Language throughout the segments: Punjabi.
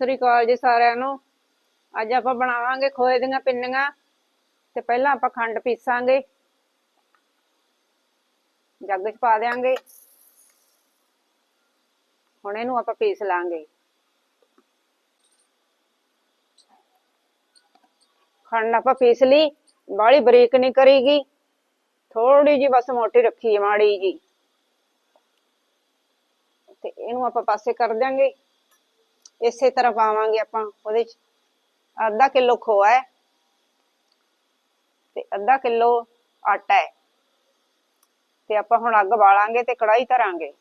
ਸ੍ਰੀ ਅਕਾਲ ਜੀ ਸਾਰਿਆਂ ਨੂੰ। ਅੱਜ ਆਪਾਂ ਬਣਾਵਾਂਗੇ ਖੋਏ ਦੀਆਂ ਪਿੰਨੀਆਂ ਤੇ ਪਹਿਲਾਂ ਆਪਾਂ ਖੰਡ ਪੀਸਾਂਗੇ। ਜੱਗ 'ਚ ਪਾ ਦੇਾਂਗੇ ਹੁਣ ਇਹਨੂੰ ਆਪਾਂ ਪੀਸ ਲਾਂਗੇ। ਖੰਡ ਆਪਾਂ ਪੀਸ ਲਈ ਬਾਹਲੀ ਬਰੀਕ ਨਹੀਂ ਕਰੀਗੀ। ਥੋੜੀ ਜੀ ਬਸ ਮੋਟੀ ਰੱਖੀ ਮਾੜੀ ਜੀ ਤੇ ਇਹਨੂੰ ਆਪਾਂ ਪਾਸੇ ਕਰ ਦਿਆਂਗੇ। ਇਸੇ ਤਰ੍ਹਾਂ ਪਾਵਾਂਗੇ ਆਪਾਂ ਉਹਦੇ ਚ। ਅੱਧਾ ਕਿਲੋ ਖੋਆ ਹੈ ਤੇ ਅੱਧਾ ਕਿਲੋ ਆਟਾ ਹੈ। ਤੇ ਆਪਾਂ ਹੁਣ ਅੱਗ ਬਾਲਾਂਗੇ ਤੇ ਕੜਾਈ ਧਰਾਂਗੇ।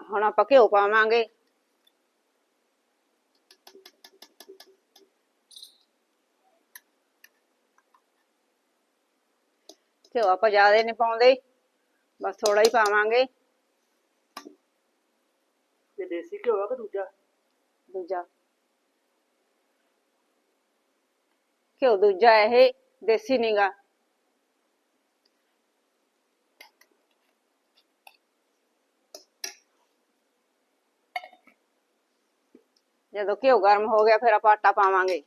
ਹੁਣ ਆਪਾਂ ਘਿਓ ਪਾਵਾਂਗੇ। ਘਿਓ ਆਪਾਂ ਜ਼ਿਆਦਾ ਨਹੀਂ ਪਾਉਂਦੇ। ਬਸ ਥੋੜਾ ਹੀ ਪਾਵਾਂਗੇ। ਇਹ ਦੇਸੀ ਘਿਓ ਆ ਕਿ ਦੂਜਾ? ਦੂਜਾ। ਘਿਓ ਦੂਜਾ ਇਹ ਦੇਸੀ ਨੀਗਾ ਜਦੋਂ ਘਿਓ ਗਰਮ ਹੋ ਗਿਆ ਫਿਰ ਆਪਾਂ ਆਟਾ ਪਾਵਾਂਗੇ।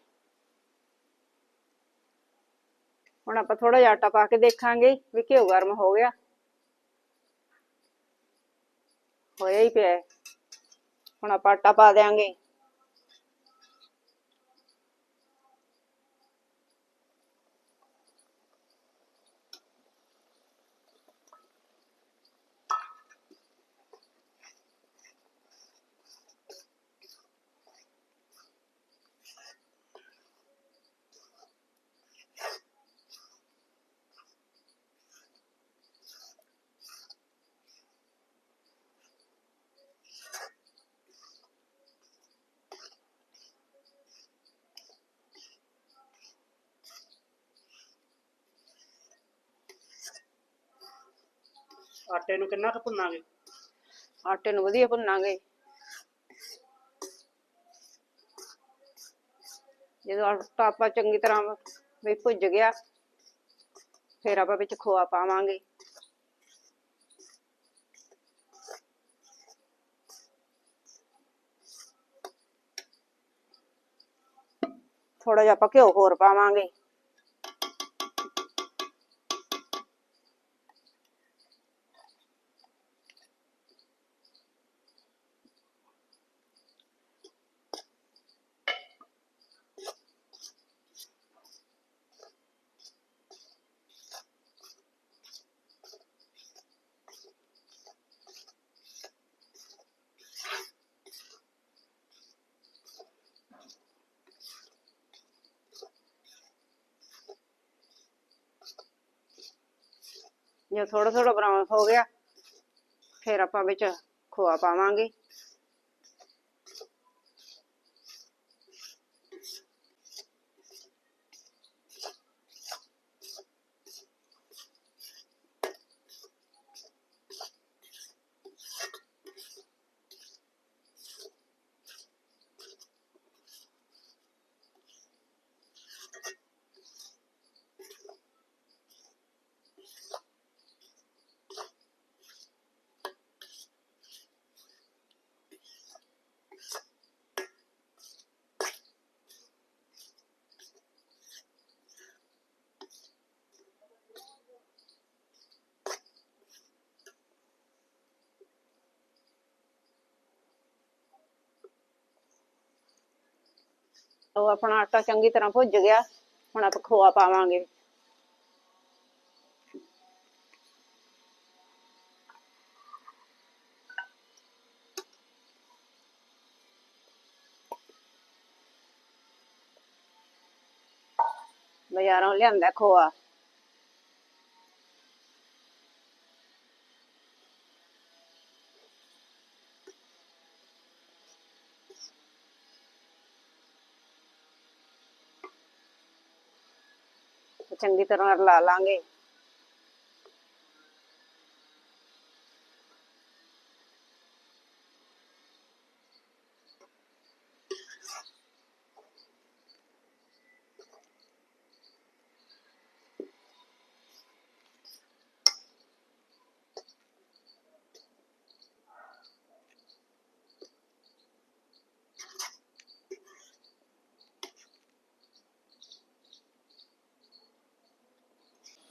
ਹੁਣ ਆਪਾਂ ਥੋੜਾ ਜਿਹਾ ਆਟਾ ਪਾ ਕੇ ਦੇਖਾਂਗੇ ਵੀ ਘਿਓ ਗਰਮ ਹੋ ਗਿਆ। ਹੋਇਆ ਹੀ ਪਿਆ ਹੁਣ ਆਪਾਂ ਆਟਾ ਪਾ ਦਿਆਂਗੇ। ਆਟੇ ਨੂੰ ਕਿੰਨਾ ਕੁ ਭੁੰਨਾਂਗੇ? ਆਟੇ ਨੂੰ ਵਧੀਆ ਭੁੰਨਾਂਗੇ। ਜਦੋਂ ਆਟਾ ਆਪਾਂ ਚੰਗੀ ਤਰ੍ਹਾਂ ਵੀ ਭੁੱਜ ਗਿਆ, ਫਿਰ ਆਪਾਂ ਵਿੱਚ ਖੋਆ ਪਾਵਾਂਗੇ। ਥੋੜਾ ਜਿਹਾ ਆਪਾਂ ਘਿਓ ਹੋਰ ਪਾਵਾਂਗੇ। ਜੇ ਥੋੜਾ ਥੋੜਾ ਬਰਾਊਨ ਹੋ ਗਿਆ ਫਿਰ ਆਪਾਂ ਵਿੱਚ ਖੋਆ ਪਾਵਾਂਗੇ। ਉਹ ਆਪਣਾ ਆਟਾ ਚੰਗੀ ਤਰ੍ਹਾਂ ਭੁੱਜ ਗਿਆ ਹੁਣ ਆਪਾਂ ਖੋਆ ਪਾਵਾਂਗੇ। ਬਾਜ਼ਾਰੋਂ ਲਿਆਂਦਾ ਖੋਆ। ਤੇ ਚੰਗੀ ਤਰ੍ਹਾਂ ਰਲਾ ਲਾਂਗੇ।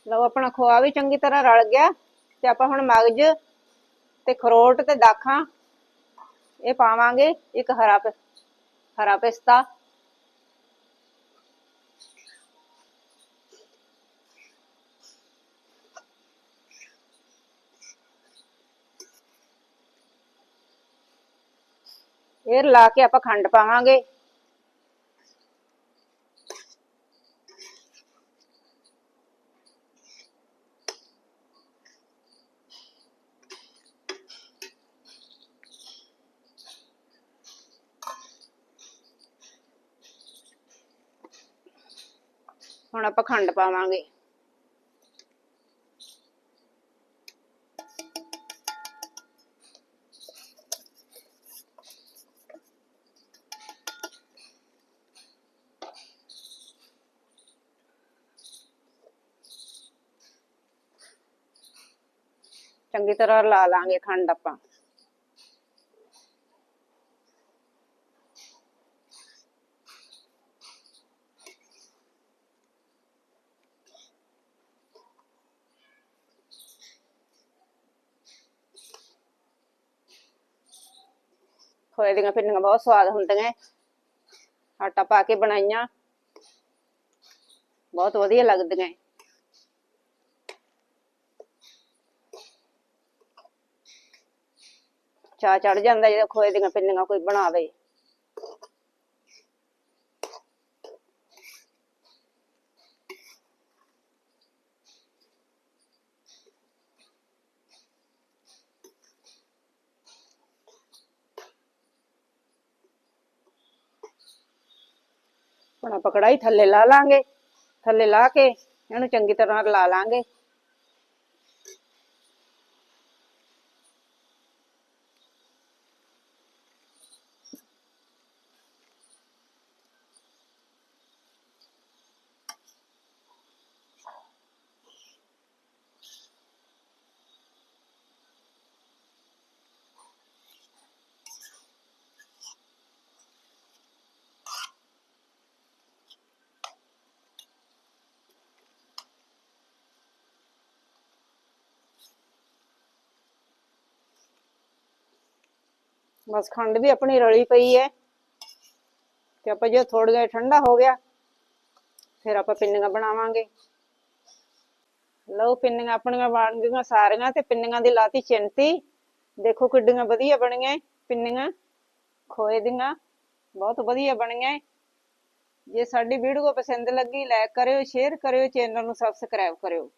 ਲਓ, ਆਪਣਾ ਖੋਆ ਵੀ ਚੰਗੀ ਤਰ੍ਹਾਂ ਰਲ ਗਿਆ ਤੇ ਆਪਾਂ ਹੁਣ ਮਗਜ ਤੇ ਖਰੋਟ ਤੇ ਦਾਖਾਂ ਇਹ ਪਾਵਾਂਗੇ, ਇੱਕ ਹਰਾ ਪ- ਹਰਾ ਪਿਸਤਾ। ਇਹ ਲਾ ਕੇ ਆਪਾਂ ਖੰਡ ਪਾਵਾਂਗੇ। ਹੁਣ ਆਪਾਂ ਖੰਡ ਪਾਵਾਂਗੇ। ਚੰਗੀ ਤਰ੍ਹਾਂ ਲਾ ਲਾਂਗੇ ਖੰਡ ਆਪਾਂ। ਖੋਏ ਦੀਆਂ ਪਿੰਨੀਆਂ ਬਹੁਤ ਸਵਾਦ ਹੁੰਦੀਆਂ ਏ। ਆਟਾ ਪਾ ਕੇ ਬਣਾਈਆਂ ਬਹੁਤ ਵਧੀਆ ਲੱਗਦੀਆਂ ਏ। ਚਾਅ ਚੜ ਜਾਂਦਾ ਜਦੋਂ ਖੋਏ ਦੀਆਂ ਪਿੰਨੀਆਂ ਕੋਈ ਬਣਾਵੇ ਹੁਣ ਆਪਾਂ ਕੜਾਈ ਥੱਲੇ ਲਾ ਲਾਂਗੇ। ਥੱਲੇ ਲਾ ਕੇ ਇਹਨੂੰ ਚੰਗੀ ਤਰ੍ਹਾਂ ਲਾ ਲਾਂਗੇ। ਬਸ ਖੰਡ ਵੀ ਆਪਣੀ ਰਲੀ ਪਈ ਹੈ ਤੇ ਆਪਾਂ ਜੇ ਥੋੜਾ ਜਿਹਾ ਠੰਡਾ ਹੋ ਗਿਆ, ਫਿਰ ਆਪਾਂ ਪਿੰਨੀਆਂ ਬਣਾਵਾਂਗੇ। ਲਓ ਪਿੰਨੀਆਂ ਆਪਣੀਆਂ ਬਣ ਗਈਆਂ ਸਾਰੀਆਂ ਤੇ ਪਿੰਨੀਆਂ ਦੀ ਲਾਤੀ ਚਿੰਤੀ ਦੇਖੋ ਕਿੱਡੀਆਂ ਵਧੀਆ ਬਣੀਆਂ ਏ ਪਿੰਨੀਆਂ, ਖੋਏ ਦੀਆਂ, ਬਹੁਤ ਵਧੀਆ ਬਣੀਆਂ ਜੇ ਸਾਡੀ ਵੀਡੀਓ ਪਸੰਦ ਲੱਗੀ ਲਾਈਕ ਕਰਿਓ ਸ਼ੇਅਰ ਕਰਿਓ ਚੈਨਲ ਨੂੰ ਸਬਸਕ੍ਰਾਈਬ ਕਰਿਓ।